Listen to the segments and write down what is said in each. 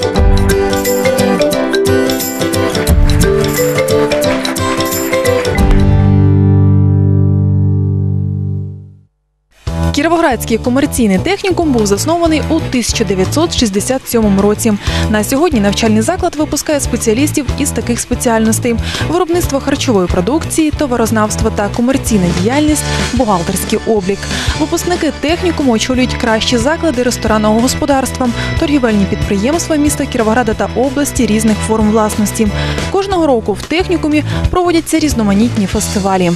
Thank you. Кіровоградський комерційний технікум був заснований у 1967 році. На сьогодні навчальний заклад випускає спеціалістів із таких спеціальностей: виробництво харчової продукції, товарознавство та комерційна діяльність, бухгалтерський облік. Випускники технікуму очолюють кращі заклади ресторанного господарства, торгівельні підприємства міста Кіровограда та області різних форм власності. Кожного року в технікумі проводяться різноманітні фестивалі.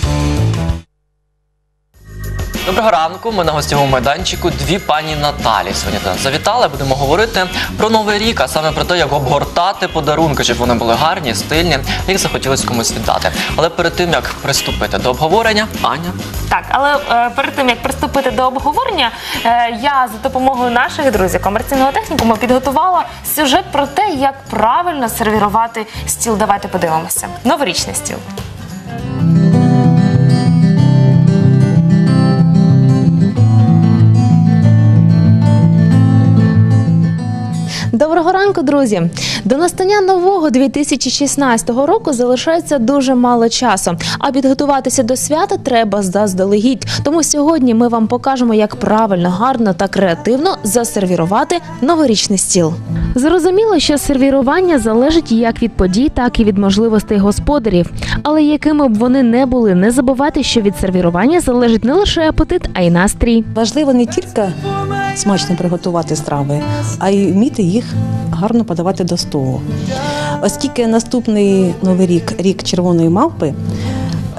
Доброго ранку. Ми на гостєвому майданчику. Дві пані Наталі сьогодні завітали. Будемо говорити про новий рік, а саме про те, як обгортати подарунки, щоб вони були гарні, стильні, їх захотілося комусь віддати. Але перед тим як приступити до обговорення, Аня. Так, але е, перед тим як приступити до обговорення, е, я за допомогою наших друзів комерційного технікуму підготувала сюжет про те, як правильно сервірувати стіл. Давайте подивимося. Новорічний стіл. Доброго ранку, друзі! До настання нового 2016 року залишається дуже мало часу. А підготуватися до свята треба заздалегідь. Тому сьогодні ми вам покажемо, як правильно, гарно та креативно засервірувати новорічний стіл. Зрозуміло, що сервірування залежить як від подій, так і від можливостей господарів. Але якими б вони не були, не забувайте, що від сервірування залежить не лише апетит, а й настрій. Важливо не тільки смачно приготувати страви, а й вміти їх гарно подавати до столу. Оскільки наступний новий рік рік червоної мавпи.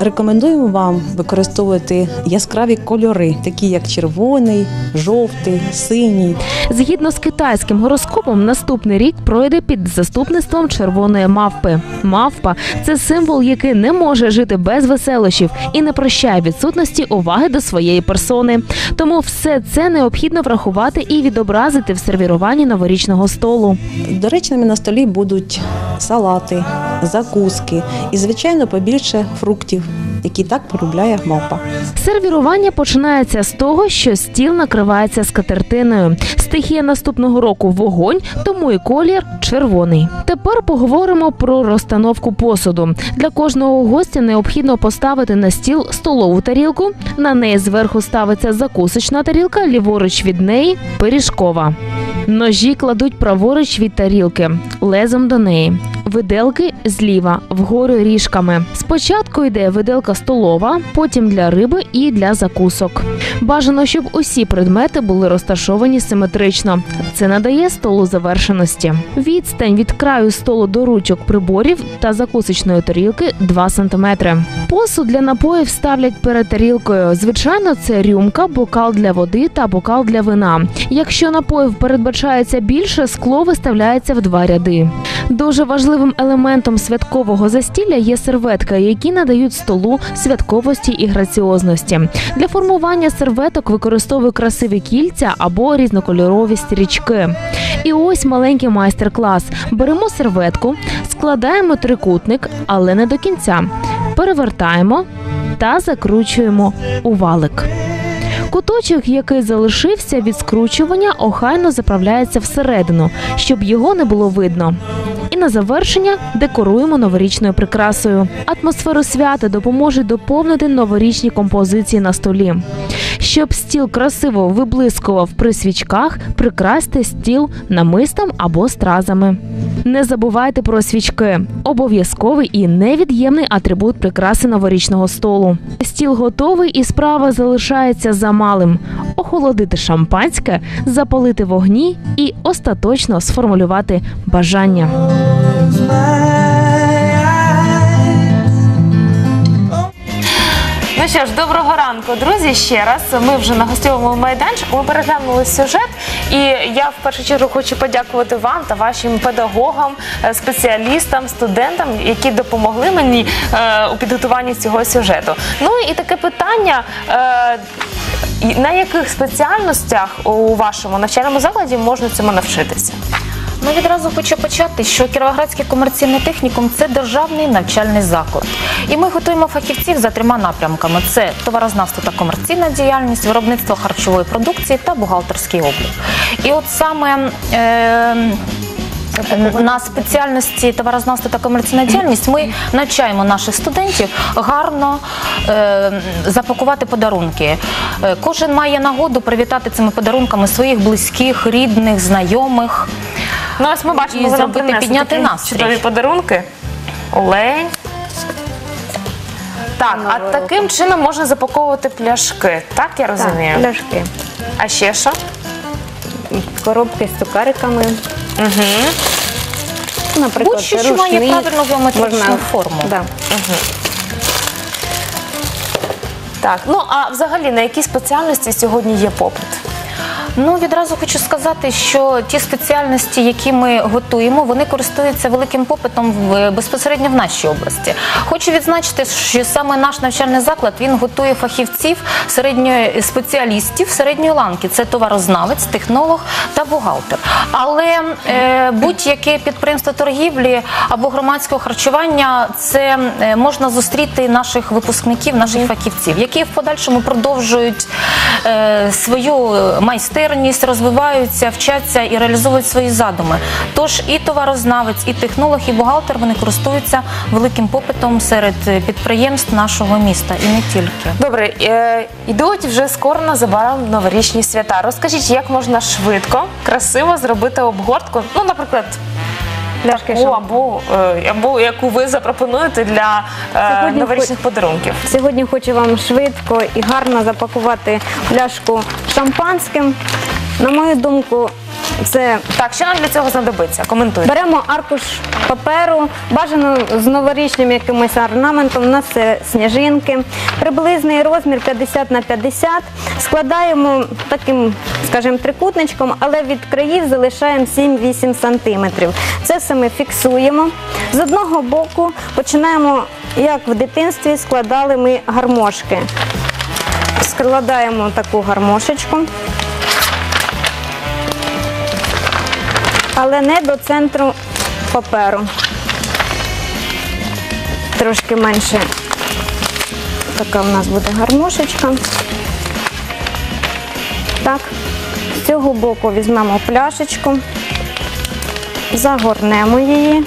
Рекомендуємо вам використовувати яскраві кольори, такі як червоний, жовтий, синій. Згідно з китайським гороскопом, наступний рік пройде під заступництвом червоної мавпи. Мавпа це символ, який не може жити без веселощів і не прощає відсутності уваги до своєї персони. Тому все це необхідно врахувати і відобразити в сервіруванні новорічного столу. Доречними на столі будуть салати, закуски і, звичайно, побільше фруктів, які так полюбляє мавпа. Сервірування починається з того, що стіл накривається скатертиною. Стихія наступного року вогонь, тому і колір червоний. Тепер поговоримо про розстановку посуду. Для кожного гостя необхідно поставити на стіл столову тарілку. На неї зверху ставиться закусочна тарілка, ліворуч від неї пиріжкова. Ножі кладуть праворуч від тарілки, лезом до неї. Виделки зліва, вгору ріжками. Спочатку йде виделка столова, потім для риби і для закусок. Бажано, щоб усі предмети були розташовані симетрично. Це надає столу завершеності. Відстань від краю столу до ручок приборів та закусочної тарілки 2 см. Посуд для напоїв ставлять перед тарілкою. Звичайно, це рюмка, бокал для води та бокал для вина. Якщо напоїв передбачається більше, скло виставляється в два ряди. Дуже важливим елементом святкового застілля є серветки, які надають столу святковості і граціозності. Для формування серветок використовую красиві кільця або різнокольорові стрічки. І ось маленький майстер-клас. Беремо серветку, складаємо трикутник, але не до кінця. Перевертаємо та закручуємо у валик. Куточок, який залишився від скручування, охайно заправляється всередину, щоб його не було видно. На завершення декоруємо новорічною прикрасою. Атмосферу свята допоможе доповнити новорічні композиції на столі. Щоб стіл красиво виблискував при свічках, прикрасьте стіл намистом або стразами. Не забувайте про свічки. Обов'язковий і невід'ємний атрибут прикраси новорічного столу. Стіл готовий і справа залишається за малим: охолодити шампанське, запалити вогні і остаточно сформулювати бажання. Ну що ж, доброго ранку, друзі. Ще раз ми вже на гостьовому майданчику. Ми переглянули сюжет, і я в першу чергу хочу подякувати вам та вашим педагогам, е, спеціалістам, студентам, які допомогли мені е, у підготуванні цього сюжету. Ну і таке питання. Е, на яких спеціальностях у вашому навчальному закладі можна цьому навчитися? Ну відразу хочу почати, що Кіровоградський комерційний технікум це державний навчальний заклад. І ми готуємо фахівців за трьома напрямками: це товарознавство та комерційна діяльність, виробництво харчової продукції та бухгалтерський облік. І от саме. Е- на спеціальності товарознавства та комерційна діяльність ми навчаємо наших студентів гарно е, запакувати подарунки. Е, Кожен має нагоду привітати цими подарунками своїх близьких, рідних, знайомих. Ну ось ми бачимо, І ви зробити, принесли підняти такі настрій. чудові подарунки. Олень. Так, а таким чином можна запаковувати пляшки, так я розумію? Так, пляшки. А ще що? Коробки з цукариками. Угу. Наприклад, Будь-що, що має рушник. правильну геометричну Можна- форму. Да. Так, ну а взагалі на які спеціальності сьогодні є попит? Ну відразу хочу сказати, що ті спеціальності, які ми готуємо, вони користуються великим попитом в безпосередньо в нашій області. Хочу відзначити, що саме наш навчальний заклад він готує фахівців середньої спеціалістів середньої ланки. Це товарознавець, технолог та бухгалтер. Але е, будь-яке підприємство торгівлі або громадського харчування це е, можна зустріти наших випускників, наших фахівців, які в подальшому продовжують е, свою майстерність, розвиваються, вчаться і реалізовують свої задуми. Тож і товарознавець, і технолог, і бухгалтер вони користуються великим попитом серед підприємств нашого міста і не тільки. Добре, е, йдуть вже скоро незабаром новорічні свята. Розкажіть, як можна швидко, красиво зробити обгортку? Ну, наприклад, таку або, е, або яку ви запропонуєте для е, Сьогодні новорічних подарунків. Сьогодні хочу вам швидко і гарно запакувати пляшку шампанським. На мою думку, це Так, що нам для цього знадобиться? Коментуйте. беремо аркуш паперу, бажано з новорічним якимось орнаментом. У нас це сніжинки. Приблизний розмір 50 на 50. Складаємо таким, скажімо, трикутничком, але від країв залишаємо 7-8 сантиметрів. Це все ми фіксуємо. З одного боку починаємо, як в дитинстві, складали ми гармошки. Складаємо таку гармошечку. Але не до центру паперу. Трошки менше. Така в нас буде гармошечка. Так, з цього боку візьмемо пляшечку, загорнемо її.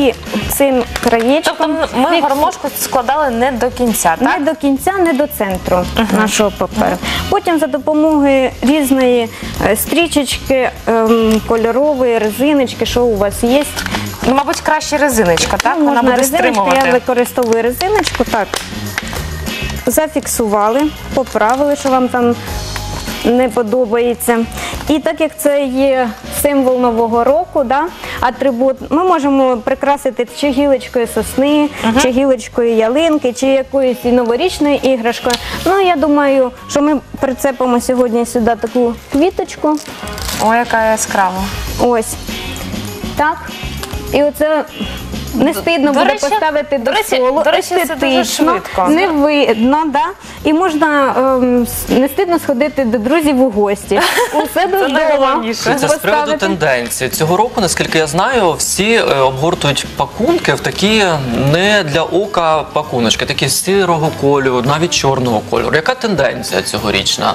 І цим краєчком Тобто ми гармошку складали не до кінця, так? не до кінця, не до центру нашого паперу. Потім за допомогою різної е, стрічечки, ем, кольорової резиночки, що у вас є. Ну, мабуть, краще резиночка, так? Ну, Вона можна буде резиночку, я використовую резиночку, так. Зафіксували, поправили, що вам там не подобається. І так як це є символ нового року, да, атрибут, ми можемо прикрасити чи гілочкою сосни, чи гілочкою ялинки, чи якоюсь і новорічною іграшкою. Ну, я думаю, що ми прицепимо сьогодні сюди таку квіточку. О, яка яскрава. Ось. Так. І оце не стидно буде речі- поставити до, до речі- столу. до речі, це дуже естетично, швидко. Не видно, да? І можна ем, с- не стидно сходити до друзів у гості. Усе до вдома. найголовніше. Це з приводу поставити. тенденції. Цього року, наскільки я знаю, всі е, обгортують пакунки в такі не для ока пакуночки, такі сірого кольору, навіть чорного кольору. Яка тенденція цьогорічна?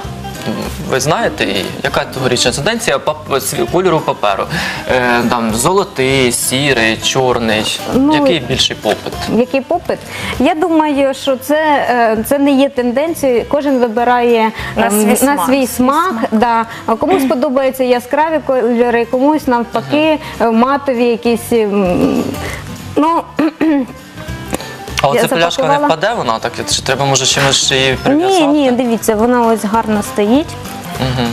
Ви знаєте, яка цьогорічна тенденція пап- кольору паперу? Е, там золотий, сірий, чорний. Ну, Який більший попит? Який попит? Я думаю, що це, е, це не є тенденцією. Кожен вибирає На ем, свій на смак. свій смак. Да. Комусь подобаються яскраві кольори, комусь навпаки е, матові якісь. ем, Ну, А оця пляшка не запакувала. впаде, вона так чи треба може чимось ще її прив'язати? ні, ні, дивіться, вона ось гарно стоїть.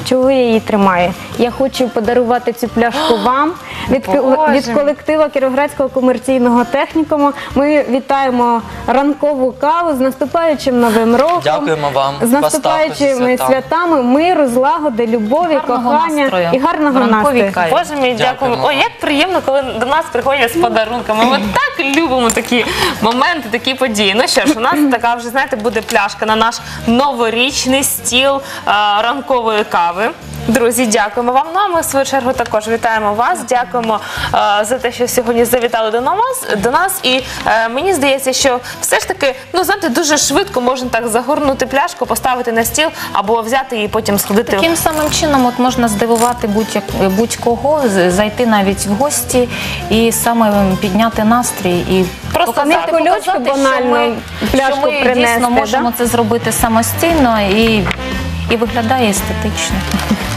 Чого я її тримаю? Я хочу подарувати цю пляшку вам від, Боже від мій. колективу Кіровоградського комерційного технікуму. Ми вітаємо ранкову каву з наступаючим новим роком. Дякуємо вам. З наступаючими святами миру, злагоди, любові, Гарного кохання настрою. і гарного Ранкові настрою. Боже мій. Дякуємо Ой, як приємно, коли до нас приходять з подарунками. Ми так любимо такі моменти, такі події. Ну що ж, у нас така вже знаєте буде пляшка на наш новорічний стіл а, ранкової кави. Друзі, дякуємо вам. Ну а ми в свою чергу також вітаємо вас. Дякуємо е, за те, що сьогодні завітали до нас. До нас. І е, мені здається, що все ж таки, ну знаєте, дуже швидко можна так загорнути пляшку, поставити на стіл або взяти її потім сходити. Таким самим чином от можна здивувати будь-як- будь-кого, з- зайти навіть в гості і саме підняти настрій і Просто показати, кульочку показати, що банально, ми, що ми принести, дійсно можемо це зробити самостійно і, і виглядає естетично.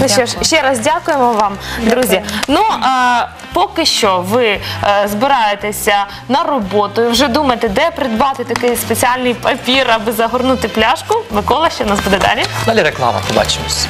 Ну що ж, ще раз дякуємо вам, друзі. Ну а, поки що ви е, збираєтеся на роботу і вже думаєте, де придбати такий спеціальний папір, аби загорнути пляшку. Микола, що в нас буде далі? Далі реклама, побачимось.